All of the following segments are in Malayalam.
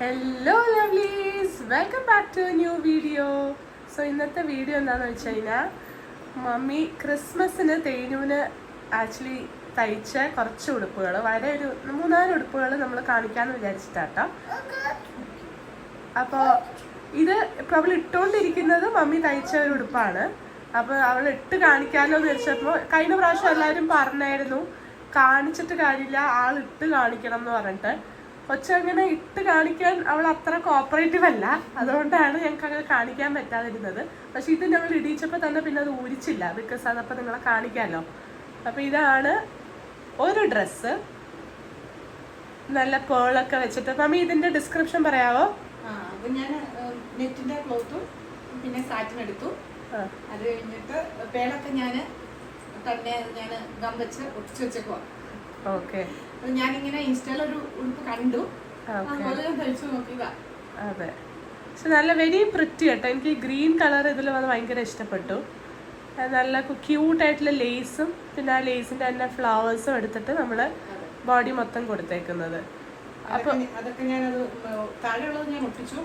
Hello lovelies welcome back to new video so ഇന്നത്തെ വീഡിയോ എന്താണെന്ന് വെച്ച് കഴിഞ്ഞാൽ മമ്മി ക്രിസ്മസിന് തേനുവിന് ആക്ച്വലി തയ്ച്ച കുറച്ച് ഉടുപ്പുകൾ വളരെ ഒരു മൂന്നാൽ ഉടുപ്പുകൾ നമ്മൾ കാണിക്കാമെന്ന് വിചാരിച്ചിട്ടാട്ടോ. അപ്പോൾ ഇത് ഇപ്പോൾ അവൾ ഇട്ടുകൊണ്ടിരിക്കുന്നത് മമ്മി തയ്ച്ച ഒരു ഉടുപ്പാണ്. അപ്പോൾ അവൾ ഇട്ട് കാണിക്കാമല്ലോ എന്ന് വെച്ചപ്പോൾ കഴിഞ്ഞ പ്രാവശ്യം എല്ലാവരും പറഞ്ഞായിരുന്നു കാണിച്ചിട്ട് കാര്യമില്ല ആൾ ഇട്ട് കാണിക്കണം എന്ന് പറഞ്ഞിട്ട്. കൊച്ചു അങ്ങനെ ഇട്ട് കാണിക്കാൻ അവൾ അത്ര കോപ്പറേറ്റീവ് അല്ല. അതുകൊണ്ടാണ് ഞങ്ങൾക്ക് അങ്ങനെ കാണിക്കാൻ പറ്റാതിരുന്നത്. പക്ഷെ ഇത് ഞങ്ങൾ ഇടിയിച്ചപ്പോൾ തന്നെ പിന്നെ അത് ഊരിച്ചില്ല. ബിക്കോസ് അതപ്പോൾ നിങ്ങളെ കാണിക്കാമല്ലോ അപ്പോൾ ഇതാണ് ഒരു ഡ്രസ്സ് നല്ല പേളൊക്കെ വെച്ചിട്ട്. മമ്മി ഇതിന്റെ ഡിസ്ക്രിപ്ഷൻ പറയാവോ? ഞാൻ നെറ്റിന്റെ ക്ലോത്തും പിന്നെ സാറ്റിൻ എടുത്തു. അത് കഴിഞ്ഞിട്ട് പേളൊക്കെ ഞാൻ തന്നെ ഞാൻ ഗം വെച്ച് ഒട്ടിച്ചു വെച്ചേക്കുവാ. ഓക്കെ. ഞാനിങ്ങനെ ഇൻസ്റ്റയിൽ ഒരു കണ്ടു. അതെ. പക്ഷെ നല്ല വെരി പ്രിറ്റി കേട്ടോ. എനിക്ക് ഗ്രീൻ കളർ ഇതിൽ വന്ന് ഭയങ്കര ഇഷ്ടപ്പെട്ടു. നല്ല ക്യൂട്ടായിട്ടുള്ള ലേസും പിന്നെ ആ ലേസിന്റെ തന്നെ ഫ്ലവേഴ്സും എടുത്തിട്ട് നമ്മൾ ബോഡി മൊത്തം കൊടുത്തേക്കുന്നത്. അപ്പൊ അതൊക്കെ ഞാനത് താഴെയുള്ളത് ഞാൻ ഒട്ടിച്ചു.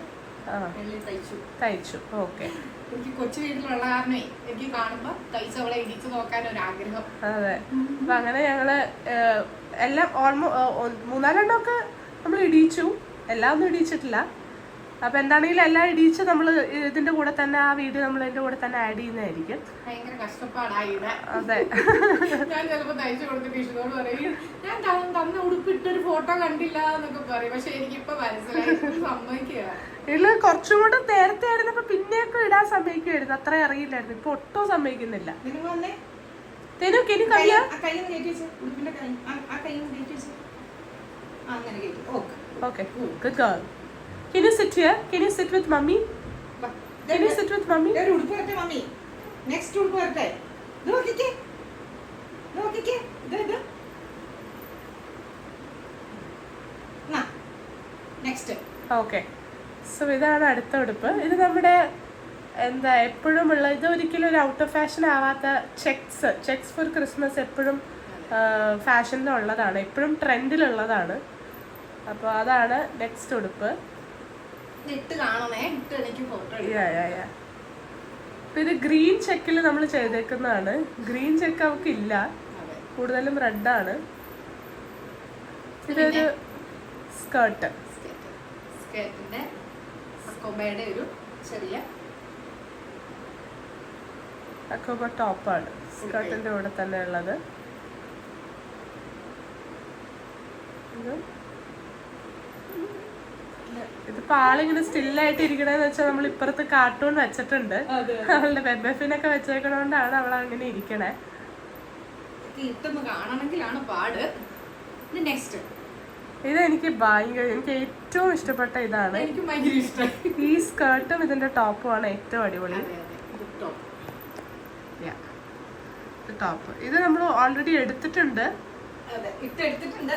തയ്ച്ചു. ഓക്കെ. എനിക്ക് കൊച്ചു വീട്ടിലുള്ള കാരണമേ എനിക്ക് കാണുമ്പോ തയ്ച്ച് അവളെ ഇടിച്ചു നോക്കാൻ ഒരു ആഗ്രഹം അതെ. അപ്പൊ അങ്ങനെ ഞങ്ങൾ എല്ലാം ഓൾമോ മൂന്നാലെണ്ണമൊക്കെ നമ്മൾ ഇടിച്ചു. എല്ലാം ഒന്നും ഇടിയിച്ചിട്ടില്ല അപ്പൊ എന്താണെങ്കിലും എല്ലാം ഇടിച്ച് നമ്മൾ ഇതിന്റെ കൂടെ തന്നെ ആ വീഡിയോ നമ്മൾ ഇതിന്റെ കൂടെ തന്നെ ആഡ് ചെയ്യുന്നതായിരിക്കും. അതെ. ഞാൻ ചിലപ്പോ തയ്ച്ചു കൊടുത്തിട്ട് ഇഷ്ടത്തോട് പറയും ഞാൻ ത- തന്ന ഉടുപ്പിട്ടൊരു ഫോട്ടോ കണ്ടില്ല എന്നൊക്കെ പറയും. പക്ഷെ എനിക്കിപ്പോ മനസ്സിലായി സമ്മതിക്കുക കുറച്ചും കൂടെ നേരത്തെ ആയിരുന്നപ്പോ പിന്നെയൊക്കെ ഇടാൻ സമ്മതിക്കുമായിരുന്നു അത്ര അറിയില്ലായിരുന്നു. ഇപ്പൊ ഒട്ടും സമ്മതിക്കുന്നില്ല. തെനുക്ക് ഇനി കൈ ആ കൈ ഒന്ന് ഉടുപ്പിന്റെ കൈ ആ ആ കൈ ഒന്ന് ആ അങ്ങനെ കയറ്റി. Okay. Okay. Good girl can you sit here can you sit with mummy can you sit with mummy ഒരു ഉടുപ്പ് വരട്ടെ മമ്മി നെക്സ്റ്റ് ഉടുപ്പ് വരട്ടെ. നോക്കിക്കേ. നോക്കിക്കേ. ഇത് ഇത്. നെക്സ്റ്റ് ഓക്കെ സോ ഇതാണ് അടുത്ത ഉടുപ്പ്. ഇത് നമ്മുടെ എന്താ എപ്പോഴും ഉള്ള ഇത് ഒരിക്കലും ഒരു ഔട്ട് ഓഫ് ഫാഷൻ ആവാത്ത ചെക്സ് ചെക്സ് ഫോർ ക്രിസ്മസ് എപ്പോഴും ഫാഷനിലുള്ളതാണ് എപ്പോഴും ട്രെൻഡിലുള്ളതാണ് അപ്പോൾ അതാണ് നെക്സ്റ്റ് ഉടുപ്പ്. ഇട്ട് കാണണേ ഇട്ട് എനിക്ക് ഫോട്ടോ ഇത് ഗ്രീൻ ചെക്കിൽ നമ്മൾ ചെയ്തേക്കുന്നതാണ്. ഗ്രീൻ ചെക്ക് അവർക്ക് ഇല്ല കൂടുതലും റെഡാണ് ഇതൊരു സ്കേർട്ട് സ്കേർട്ടിന്റെ കൊമ്പയുടെ ഒരു ചെറിയ അക്കോബ ടോപ്പാണ് സ്കേർട്ടിന്റെ കൂടെ തന്നെ ഉള്ളത്. ഇത് ഇതിപ്പോ ആളിങ്ങനെ സ്റ്റില്ലായിട്ട് ഇരിക്കണേന്ന് വെച്ചാൽ നമ്മൾ ഇപ്പുറത്ത് കാർട്ടൂൺ വെച്ചിട്ടുണ്ട്. അവളുടെ ബെബഫിനൊക്കെ വെച്ചേക്കണോണ്ടാണ് അവൾ അങ്ങനെ ഇരിക്കണേ. കാണണമെങ്കിലാണ് പാട്. ഇത് നെക്സ്റ്റ് ഇത് എനിക്ക് ഭയങ്കര എനിക്ക് ഏറ്റവും ഇഷ്ടപ്പെട്ട ഇതാണ്. എനിക്ക് ഭയങ്കര ഇഷ്ടം. ഈ സ്കേർട്ടും ഇതിന്റെ ടോപ്പും ആണ് ഏറ്റവും അടിപൊളി. ടോപ്പ് ഇത് നമ്മൾ ഓൾറെഡി എടുത്തിട്ടുണ്ട്. അതെ ഇട്ടെടുത്തിട്ടുണ്ട്.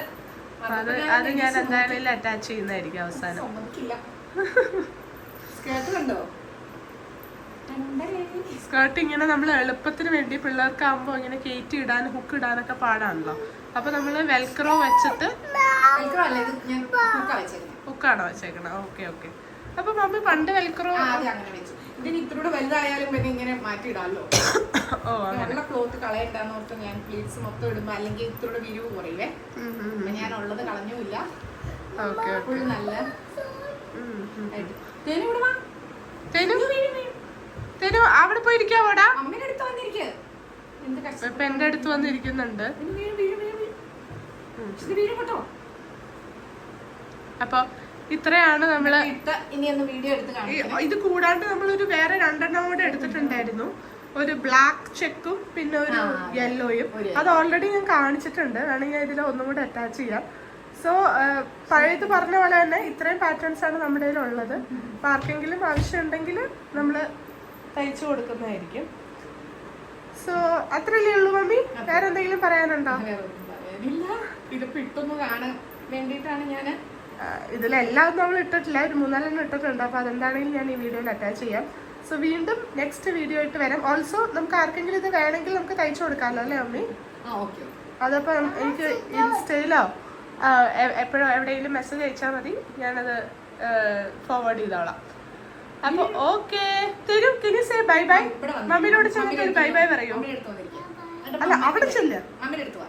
അത് അത് ഞാൻ എന്തായാലും അറ്റാച്ച് ചെയ്യുന്നതായിരിക്കും അവസാനം. സ്കേർട്ട് ഇങ്ങനെ നമ്മൾ എളുപ്പത്തിന് വേണ്ടി പിള്ളേർക്കാകുമ്പോൾ ഇങ്ങനെ കയറ്റി ഇടാൻ ഹുക്ക് ഇടാനൊക്കെ പാടാണല്ലോ. അപ്പൊ നമ്മൾ വെൽക്രോ വെച്ചിട്ട് ഹുക്കാണോ വെച്ചേക്കണം? ഓക്കെ ഓക്കെ അപ്പൊ മമ്മി പണ്ട് വെൽക്രോ ഇതിന് ഇത്രൂടെ വലുതായാലും പിന്നെ ഇങ്ങനെ മാറ്റി ഇടാമല്ലോ ഓ അങ്ങനെ. ഉള്ള ക്ലോത്ത് കളയണ്ടെന്ന് ഓർത്ത് ഞാൻ പ്ലീറ്റ്സ് മൊത്തം ഇടുമ്പോ അല്ലെങ്കിൽ ഇത്രൂടെ വിരിവ് കുറയുവേ അപ്പൊ ഞാൻ ഉള്ളത് കളഞ്ഞുമില്ല. ഓക്കെ നല്ല. തെരു അവിടെ പോയിരിക്കാവോടാ അമ്മേടെ അടുത്ത് വന്നിരിക്ക്. എന്ത് കഷ്ടം. ഇപ്പൊ എന്റെ അടുത്ത് വന്നിരിക്കുന്നുണ്ട്. അപ്പൊ ഇത്രയാണ് കാണിക്കാം. ഇത് കൂടാണ്ട് നമ്മളൊരു വേറെ രണ്ടെണ്ണം കൂടെ എടുത്തിട്ടുണ്ടായിരുന്നു. ഒരു ബ്ലാക്ക് ചെക്കും പിന്നെ ഒരു. യെല്ലോയും അത് ഓൾറെഡി ഞാൻ കാണിച്ചിട്ടുണ്ട്. വേണമെങ്കിൽ ഇതിൽ ഒന്നും കൂടെ അറ്റാച്ച് ചെയ്യാം സോ പഴയത് പറഞ്ഞ പോലെ തന്നെ ഇത്രയും പാറ്റേൺസ് ആണ് നമ്മുടെ ഉള്ളത്. അപ്പൊ ആർക്കെങ്കിലും ആവശ്യമുണ്ടെങ്കിൽ നമ്മൾ തയ്ച്ചു കൊടുക്കുന്നതായിരിക്കും. സോ അത്രയല്ലേ ഉള്ളൂ മമ്മി? വേറെ എന്തെങ്കിലും പറയാനുണ്ടോ? ഇതിപ്പോ ഇട്ടൊന്ന് കാണാൻ വേണ്ടിയിട്ടാണ് ഞാൻ ഇതിലെല്ലാം നമ്മൾ ഇട്ടിട്ടില്ല. ഒരു മൂന്നാലെണ്ണം ഇട്ടിട്ടുണ്ട്. അപ്പോൾ അതെന്താണെങ്കിലും ഞാൻ ഈ വീഡിയോയിൽ അറ്റാച്ച് ചെയ്യാം. സോ വീണ്ടും നെക്സ്റ്റ് വീഡിയോ ആയിട്ട് വരാം. ഓൾസോ നമുക്ക് ആർക്കെങ്കിലും ഇത് വേണമെങ്കിൽ നമുക്ക് തയ്ച്ചു കൊടുക്കാമല്ലോ അല്ലേ അമ്മി? ആ ഓക്കെ അതപ്പോൾ എനിക്ക് ഇൻസ്റ്റയിലോ എപ്പോഴോ എവിടെയെങ്കിലും മെസ്സേജ് അയച്ചാൽ മതി. ഞാനത് ഫോർവേഡ് ചെയ്തോളാം. അപ്പൊ ഓക്കെ തരും കിനിസേ ബൈ ബൈ വന്നു. മമ്മിനോട് ചെന്നിട്ട് ബൈ ബൈ പറയൂ. അല്ല അവിടെ ചെല്ല്. മമ്മിയുടെ അടുത്ത് വാ.